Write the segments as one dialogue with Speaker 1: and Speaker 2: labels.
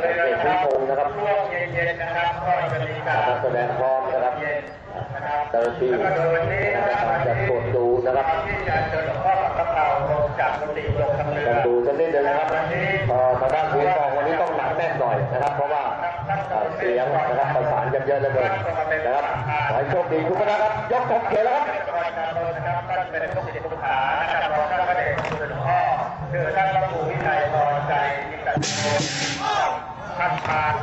Speaker 1: เรือนะครับช่วงเย็นนะครับก็จะมีการ
Speaker 2: แสดงพร้อมนะครับ
Speaker 1: เจ้า
Speaker 2: น้าที่
Speaker 1: นะครับ
Speaker 2: จะตรวจดูนะครับ
Speaker 1: ที่จะจดข้อกับเราลงจากรถติลงทางเรือ
Speaker 2: ดูกันนดนึงนะครับทางด้านผู้กองวันนี้ต้องหนักแน่นหน่อยนะครับ เพราะว่าเสียงนะครับประสานกันเยอะเลยนะครับขอให้โชคดีทุกท่านครับยกทงเขียแล้วครับ
Speaker 1: ท่านเป็นลูกศิษย์ลูกหาจากเราท่านพระเดชคุณหลวงพ่อคือท่านพระครูวิชัยพอใจที่กัน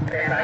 Speaker 1: And I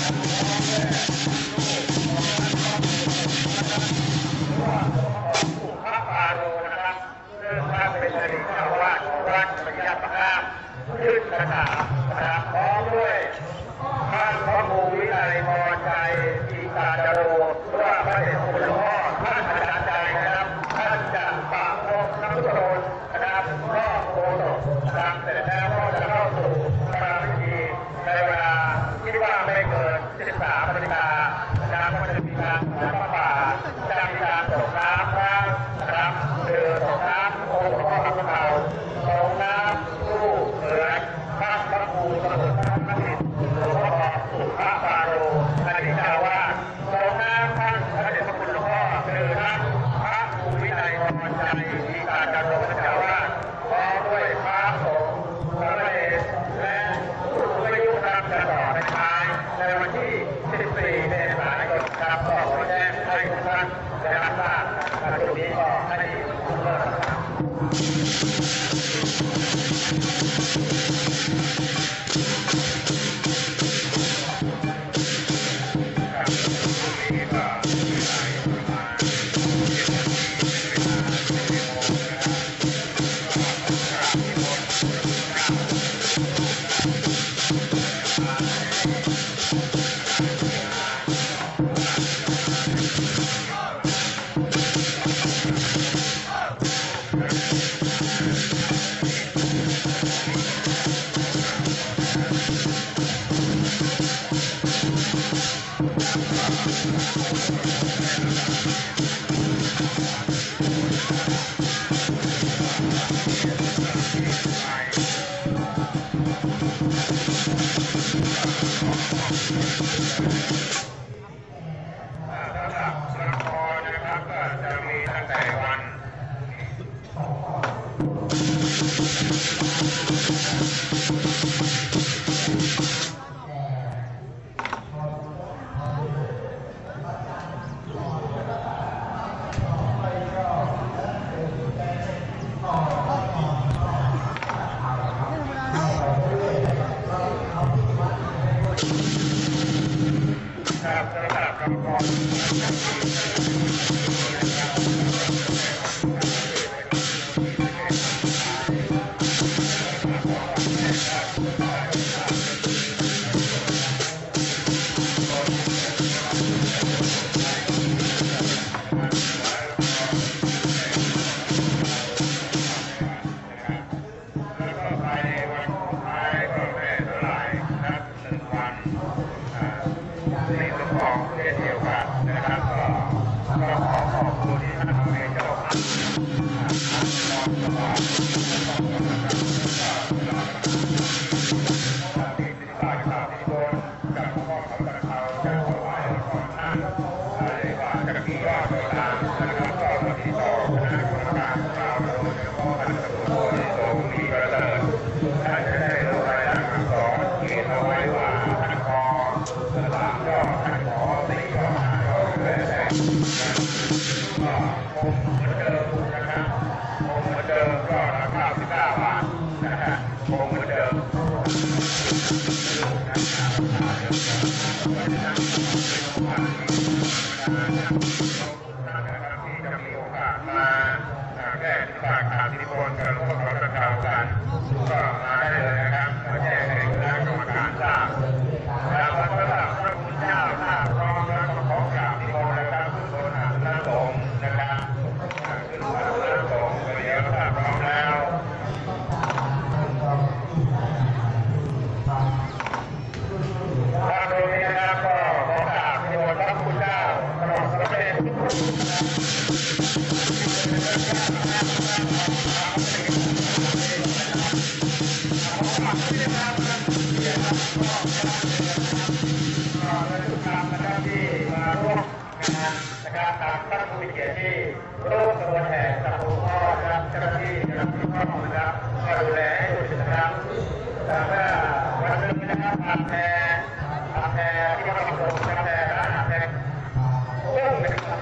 Speaker 1: Ah, abre thank you Taiwan. ก็ ก็คงเหมือนเดิมนะครับคงเหมือนเดิมก็ราคาสิบเก้าบาทนะฮะคงเหมือนเดิมที่จะมีโอกาสมาแก้ที่ปากขาดที่บนกับหลวงพ่อเราจะกล่าวกันก็มาได้เลย ที่ร่วมขบวนแห่สัตว์พ่อครับเจ้าหน้าที่นะครับที่พ่อนะครับก็ดูแล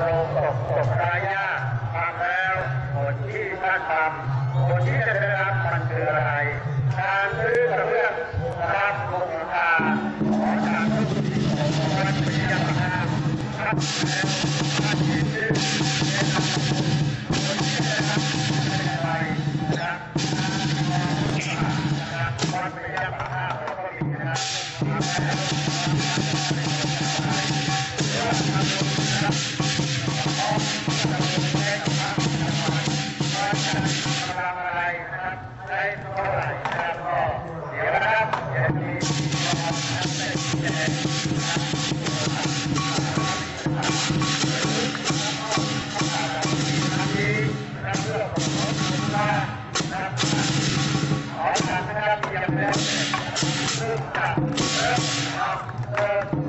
Speaker 1: ลงตกตกรายาทำแล้วคนที่ท่าทำคนที่จะได้รับมันคืออะไรการซื้อกระเบื้องรับลงทาขอกากทุกสิ่งของมันเปียกน้ำครับแล้วท่านที่ซื้อได้รับผที่ได้ะไรจากจากมันเปียกน้ำก็มีนะครับ Thank you.